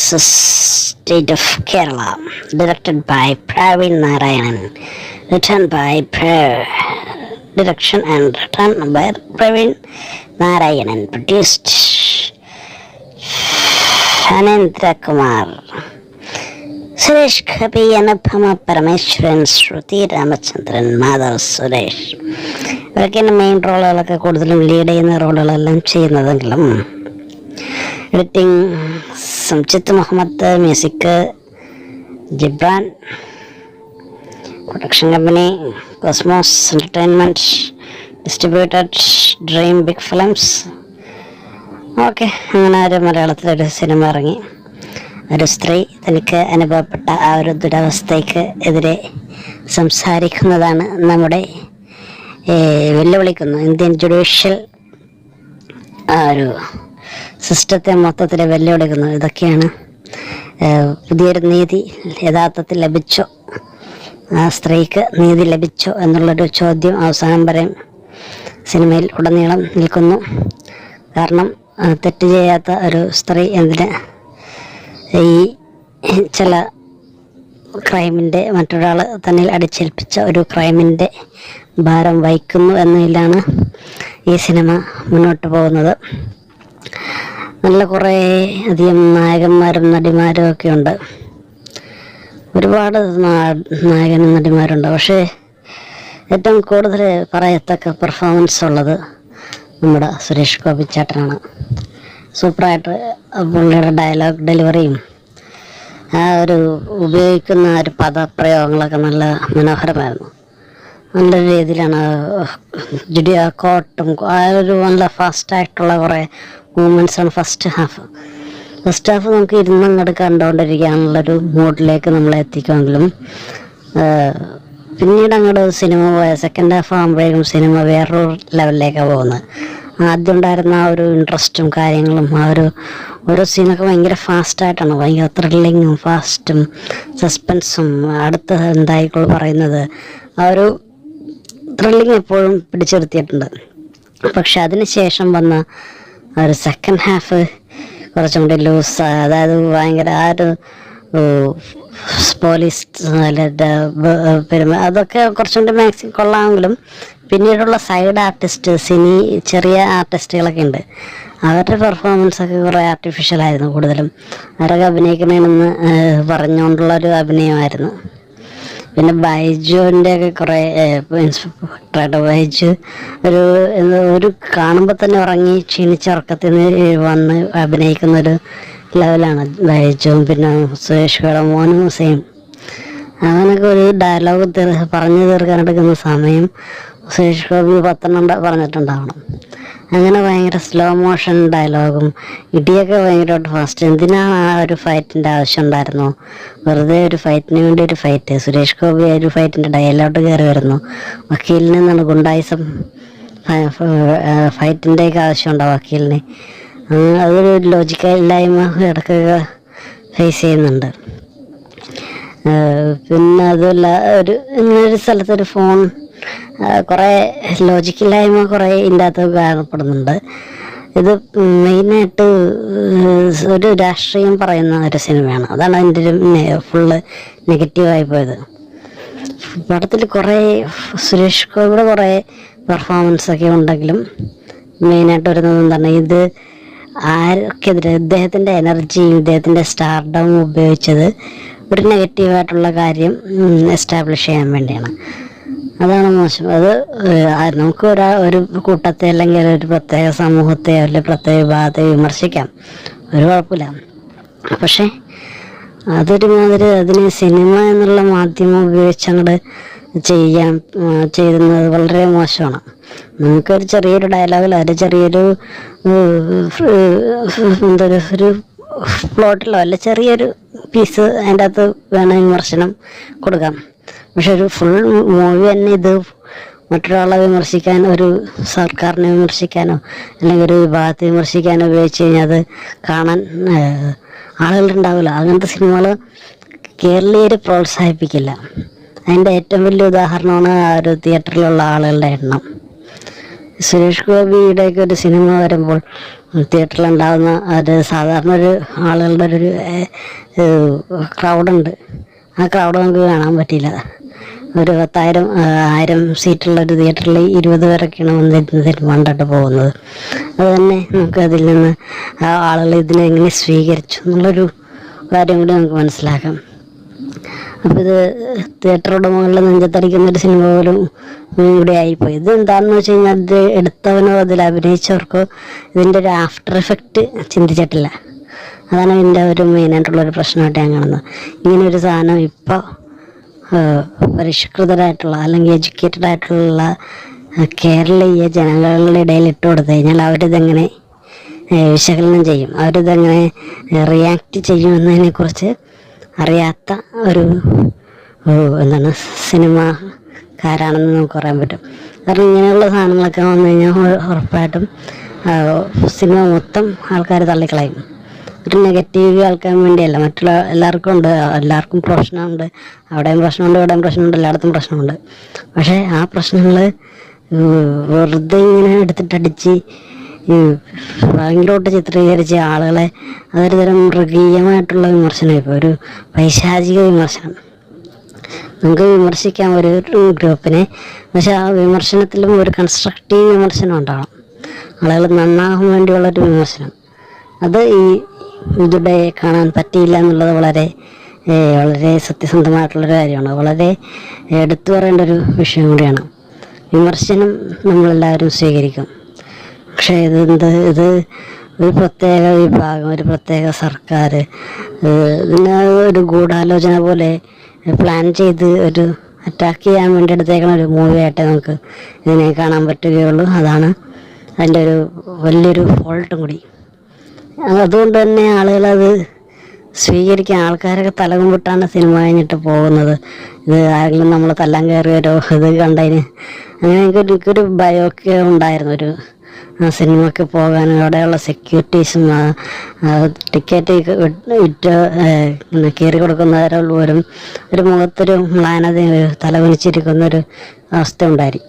State of Kerala, directed by Praveen Narayanan, written by Pra- direction and written by Praveen Narayanan, produced Anindra Kumar. Suresh Gopi Anupama Parameswaran Shruti Ramachandran Madhav Suresh ഇവരൊക്കെയാണ് main റോളുകളൊക്കെ കൂടുതലും lead ചെയ്യുന്ന റോളുകളെല്ലാം ചെയ്യുന്നതെങ്കിലും editing Samjith Muhammad music Jibran production company Cosmos entertainment distributed dream big films okay അങ്ങനെ ഒരു മലയാളത്തിലൊരു cinema ഇറങ്ങി. ഒരു സ്ത്രീ തനിക്ക് അനുഭവപ്പെട്ട ആ ഒരു ദുരവസ്ഥയ്ക്ക് എതിരെ സംസാരിക്കുന്നതാണ് നമ്മുടെ വെല്ലുവിളിക്കുന്നു. ഇന്ത്യൻ ജുഡീഷ്യൽ ആ ഒരു സിസ്റ്റത്തെ മൊത്തത്തിൽ വെല്ലുവിളിക്കുന്നത് ഇതൊക്കെയാണ്. പുതിയൊരു നീതി യഥാർത്ഥത്തിൽ ലഭിച്ചോ? ആ സ്ത്രീക്ക് നീതി ലഭിച്ചോ എന്നുള്ളൊരു ചോദ്യം അവസാനം വരെ സിനിമയിൽ ഉടനീളം നിൽക്കുന്നു. കാരണം തെറ്റ് ചെയ്യാത്ത ഒരു സ്ത്രീ എന്തിന് ഈ ചില ക്രൈമിന്റെ മറ്റൊരാൾ തന്നിൽ അടിച്ചേൽപ്പിച്ച ഒരു ക്രൈമിന്റെ ഭാരം വഹിക്കുന്നു എന്നതിലാണ് ഈ സിനിമ മുന്നോട്ട് പോകുന്നത്. നല്ല കുറേ അധികം നായകന്മാരും നടിമാരും ഒക്കെ ഉണ്ട്. ഒരുപാട് നായകനും നടിമാരുണ്ട്. പക്ഷേ ഏറ്റവും കൂടുതൽ പറയത്തക്ക പെർഫോമൻസ് ഉള്ളത് നമ്മുടെ സുരേഷ് ഗോപി ചേട്ടനാണ്. സൂപ്പറായിട്ട് പുള്ളിയുടെ ഡയലോഗ് ഡെലിവറിയും ആ ഒരു ഉപയോഗിക്കുന്ന ഒരു പദപ്രയോഗങ്ങളൊക്കെ നല്ല മനോഹരമായിരുന്നു. നല്ല രീതിയിലാണ് ജിഡിയ കോട്ടും ആ ഒരു നല്ല ഫാസ്റ്റായിട്ടുള്ള കുറേ മൂമെന്റ്സാണ് ഫസ്റ്റ് ഹാഫ് ഫസ്റ്റ് ഹാഫ് നമുക്ക് ഇരുന്നങ്ങോട്ട് കണ്ടുകൊണ്ടിരിക്കാനുള്ളൊരു മൂഡിലേക്ക് നമ്മളെ എത്തിക്കുമെങ്കിലും പിന്നീട് അങ്ങോട്ട് സിനിമ പോയ സെക്കൻഡ് ഹാഫ് ആകുമ്പോഴേക്കും സിനിമ വേറൊരു ലെവലിലേക്കാണ് പോകുന്നത് ആദ്യം ഉണ്ടായിരുന്ന ആ ഒരു ഇൻട്രസ്റ്റും കാര്യങ്ങളും ആ ഒരു ഓരോ സീനൊക്കെ ഭയങ്കര ഫാസ്റ്റായിട്ടാണ് ഭയങ്കര ത്രില്ലിങ്ങും ഫാസ്റ്റും സസ്പെൻസും അടുത്ത എന്തായിക്കോൾ പറയുന്നത് ആ ഒരു ത്രില്ലിങ് എപ്പോഴും പിടിച്ചിരുത്തിയിട്ടുണ്ട്. പക്ഷെ അതിന് ശേഷം വന്ന ഒരു സെക്കൻഡ് ഹാഫ് കുറച്ചും കൂടി ലൂസ് അതായത് ഭയങ്കര ആ ഒരു പോലീസ് പെരുമ അതൊക്കെ കുറച്ചും കൂടി മാക്സിമം കൊള്ളാമെങ്കിലും പിന്നീടുള്ള സൈഡ് ആർട്ടിസ്റ്റ് സിനി ചെറിയ ആർട്ടിസ്റ്റുകളൊക്കെ ഉണ്ട്. അവരുടെ പെർഫോമൻസ് ഒക്കെ കുറേ ആർട്ടിഫിഷ്യൽ ആയിരുന്നു കൂടുതലും. അവരൊക്കെ അഭിനയിക്കണമെന്ന് പറഞ്ഞുകൊണ്ടുള്ള ഒരു അഭിനയമായിരുന്നു. പിന്നെ ബൈജുവിന്റെ ഒക്കെ കുറേ ബൈജു ഒരു ഒരു കാണുമ്പോൾ തന്നെ ഉറങ്ങി ക്ഷീണിച്ച ഉറക്കത്തിൽ നിന്ന് വന്ന് അഭിനയിക്കുന്ന ഒരു ലെവലാണ് ബൈജുവും പിന്നെ സുരേഷ് ഗോയുടെ മോനും സെയിം അങ്ങനൊക്കെ ഒരു ഡയലോഗ് തീർ പറഞ്ഞു തീർക്കാനെടുക്കുന്ന സമയം സുരേഷ് ഗോപി പത്തെണ്ണം പറഞ്ഞിട്ടുണ്ടാവണം. അങ്ങനെ ഭയങ്കര സ്ലോ മോഷൻ ഡയലോഗും ഇടിയൊക്കെ ഭയങ്കരമായിട്ട് ഫാസ്റ്റ് എന്തിനാണ് ആ ഒരു ഫൈറ്റിന്റെ ആവശ്യം ഉണ്ടായിരുന്നു വെറുതെ ഒരു ഫൈറ്റിന് വേണ്ടി ഒരു ഫൈറ്റ് സുരേഷ് ഗോപി ഒരു ഫൈറ്റിന്റെ ഡയലോഗ് കയറി വരുന്നു. വക്കീലിൽ നിന്നാണ് ഗുണ്ടായിസം? ഫൈറ്റിന്റെയൊക്കെ ആവശ്യമുണ്ടോ വക്കീലിന്? അതൊരു ലോജിക്കല്ലായ്മ ഇടയ്ക്കൊക്കെ ഫേസ് ചെയ്യുന്നുണ്ട്. പിന്നെ അതുമല്ല ഒരു ഇങ്ങനൊരു സ്ഥലത്തൊരു ഫോൺ കുറേ ലോജിക്കില്ലായ്മ കുറേ ഇതിന്റെ കാണപ്പെടുന്നുണ്ട്. ഇത് മെയിനായിട്ട് ഒരു രാഷ്ട്രീയം പറയുന്ന ഒരു സിനിമയാണ്. അതാണ് അതിന്റെ ഒരു ഫുള്ള് നെഗറ്റീവായി പോയത്. പടത്തിൽ കുറേ സുരേഷ് ഗോപിയുടെ കുറേ പെർഫോമൻസ് ഒക്കെ ഉണ്ടെങ്കിലും മെയിനായിട്ട് വരുന്നത് എന്താണ് ഇത് ആർക്കെതിരെ ഇദ്ദേഹത്തിന്റെ എനർജിയും ഇദ്ദേഹത്തിന്റെ സ്റ്റാർഡവും ഉപയോഗിച്ചത് ഒരു നെഗറ്റീവായിട്ടുള്ള കാര്യം എസ്റ്റാബ്ലിഷ് ചെയ്യാൻ വേണ്ടിയാണ്. അതാണ് മോശം. അത് നമുക്ക് ഒരാ ഒരു കൂട്ടത്തെ അല്ലെങ്കിൽ ഒരു പ്രത്യേക സമൂഹത്തെ അല്ലെങ്കിൽ പ്രത്യേക വിഭാഗത്തെ വിമർശിക്കാം. ഒരു കുഴപ്പമില്ല. പക്ഷേ അതൊരു മാതിരി അതിന് സിനിമ എന്നുള്ള മാധ്യമം ഉപയോഗിച്ച് അങ്ങോട്ട് ചെയ്യാൻ ചെയ്യുന്നത് വളരെ മോശമാണ്. നമുക്കൊരു ചെറിയൊരു ഡയലോഗിൽ ഒരു ചെറിയൊരു എന്താ ഒരു പ്ലോട്ടിലോ അല്ല ചെറിയൊരു പീസ് അതിന്റെ അകത്ത് വേണം വിമർശനം കൊടുക്കാം. പക്ഷെ ഒരു ഫുൾ മൂവി തന്നെ ഇത് മറ്റൊരാളെ വിമർശിക്കാൻ ഒരു സർക്കാരിനെ വിമർശിക്കാനോ അല്ലെങ്കിൽ ഒരു വിഭാഗത്തെ വിമർശിക്കാനോ ഉപയോഗിച്ച് കഴിഞ്ഞാൽ അത് കാണാൻ ആളുകളുണ്ടാവില്ല അങ്ങനത്തെ സിനിമകൾ കേരളീയർ പ്രോത്സാഹിപ്പിക്കില്ല. അതിന്റെ ഏറ്റവും വലിയ ഉദാഹരണമാണ് ആ ഒരു തിയേറ്ററിലുള്ള ആളുകളുടെ എണ്ണം. സുരേഷ് ഗോപിയുടെ ഒക്കെ ഒരു സിനിമ വരുമ്പോൾ തിയേറ്ററിൽ ഉണ്ടാകുന്ന ഒരു സാധാരണ ഒരു ആളുകളുടെ ഒരു ക്രൗഡുണ്ട് ആ ക്രൗഡ് നമുക്ക് കാണാൻ പറ്റിയില്ല ഒരു പത്തായിരം ആയിരം സീറ്റുള്ള ഒരു തിയേറ്ററിൽ ഇരുപത് പേരൊക്കെയാണ് വന്നിരുന്ന സിനിമ കണ്ടിട്ട് പോകുന്നത്. അതുതന്നെ നമുക്ക് അതിൽ നിന്ന് ആളുകൾ ഇതിനെ എങ്ങനെ സ്വീകരിച്ചു എന്നുള്ളൊരു കാര്യം കൂടി നമുക്ക് മനസ്സിലാക്കാം. അപ്പോൾ ഇത് തിയേറ്റർ ഉടമകളിൽ നെഞ്ചത്തടിക്കുന്ന ഒരു സിനിമ പോലും ഇവിടെ ആയിപ്പോയി. ഇത് എന്താണെന്ന് വെച്ച് കഴിഞ്ഞാൽ ഇത് എടുത്തവനോ അതിൽ അഭിനയിച്ചവർക്കോ ഇതിന്റെ ഒരു ആഫ്റ്റർ എഫക്റ്റ് ചിന്തിച്ചിട്ടില്ല. അതാണ് ഇതിന്റെ ഒരു മെയിനായിട്ടുള്ളൊരു പ്രശ്നമായിട്ട് ഞാൻ കാണുന്നത്. ഇങ്ങനെ ഒരു സാധനം ഇപ്പോൾ പരിഷ്കൃതരായിട്ടുള്ള അല്ലെങ്കിൽ എഡ്യൂക്കേറ്റഡ് ആയിട്ടുള്ള കേരളീയ ജനങ്ങളുടെ ഇടയിൽ ഇട്ട് കൊടുത്തു കഴിഞ്ഞാൽ അവരിതെങ്ങനെ വിശകലനം ചെയ്യും? അവരിതെങ്ങനെ റിയാക്ട് ചെയ്യുമെന്നതിനെക്കുറിച്ച് അറിയാത്ത ഒരു എന്താണ് സിനിമാക്കാരാണെന്ന് നമുക്ക് പറയാൻ പറ്റും. കാരണം ഇങ്ങനെയുള്ള സാധനങ്ങളൊക്കെ വന്നു കഴിഞ്ഞാൽ ഉറപ്പായിട്ടും സിനിമ മൊത്തം ആൾക്കാർ തള്ളിക്കളയും. ഒരു നെഗറ്റീവ് കേൾക്കാൻ വേണ്ടിയല്ല. മറ്റുള്ള എല്ലാവർക്കും ഉണ്ട്. എല്ലാവർക്കും പ്രശ്നമുണ്ട്. അവിടെയും പ്രശ്നമുണ്ട് ഇവിടെയും പ്രശ്നമുണ്ട് എല്ലായിടത്തും പ്രശ്നമുണ്ട്. പക്ഷേ ആ പ്രശ്നങ്ങൾ വെറുതെ ഇങ്ങനെ എടുത്തിട്ടടിച്ച് ഭയങ്കരമായിട്ട് ചിത്രീകരിച്ച ആളുകളെ അതൊരു തരം മൃഗീയമായിട്ടുള്ള വിമർശനം ഇപ്പോൾ ഒരു പൈശാചിക വിമർശനം. നമുക്ക് വിമർശിക്കാം ഒരു ഗ്രൂപ്പിനെ. പക്ഷെ ആ വിമർശനത്തിലും ഒരു കൺസ്ട്രക്റ്റീവ് വിമർശനം ഉണ്ടാവണം. ആളുകൾ നന്നാകാൻ വേണ്ടിയുള്ളൊരു വിമർശനം. അത് ഈ ഇതിടെ കാണാൻ പറ്റിയില്ല എന്നുള്ളത് വളരെ വളരെ സത്യസന്ധമായിട്ടുള്ളൊരു കാര്യമാണ്. വളരെ എടുത്തു പറയേണ്ട ഒരു വിഷയം കൂടിയാണ്. വിമർശനം നമ്മളെല്ലാവരും സ്വീകരിക്കും. പക്ഷേ ഇത് എന്ത് ഇത് ഒരു പ്രത്യേക വിഭാഗം ഒരു പ്രത്യേക സർക്കാർ ഇതിനെ ഒരു ഗൂഢാലോചന പോലെ പ്ലാൻ ചെയ്ത് ഒരു അറ്റാക്ക് ചെയ്യാൻ വേണ്ടി എടുത്തേക്കണ ഒരു മൂവിയായിട്ടേ നമുക്ക് ഇതിനെ കാണാൻ പറ്റുകയുള്ളൂ. അതാണ് അതിന്റെ ഒരു വലിയൊരു ഫോൾട്ടും കൂടി. അതുകൊണ്ട് തന്നെ ആളുകളത് സ്വീകരിക്കാൻ ആൾക്കാരൊക്കെ തലകുമ്പിട്ടാണ് സിനിമ കഴിഞ്ഞിട്ട് പോകുന്നത്. ഇത് ആരെങ്കിലും നമ്മൾ തല്ലാൻ കയറിയവരോ ഇത് കണ്ടതിന് അങ്ങനെ എനിക്കൊരു ഭയമൊക്കെ ഉണ്ടായിരുന്നു. ഒരു സിനിമയ്ക്ക് പോകാൻ അവിടെയുള്ള സെക്യൂരിറ്റീസും ടിക്കറ്റ് വിറ്റ് കീറി കയറി പോലും ഒരു മുഖത്തൊരു മ്ലാനത തലകുനിച്ചിരിക്കുന്നൊരു അവസ്ഥ ഉണ്ടായി.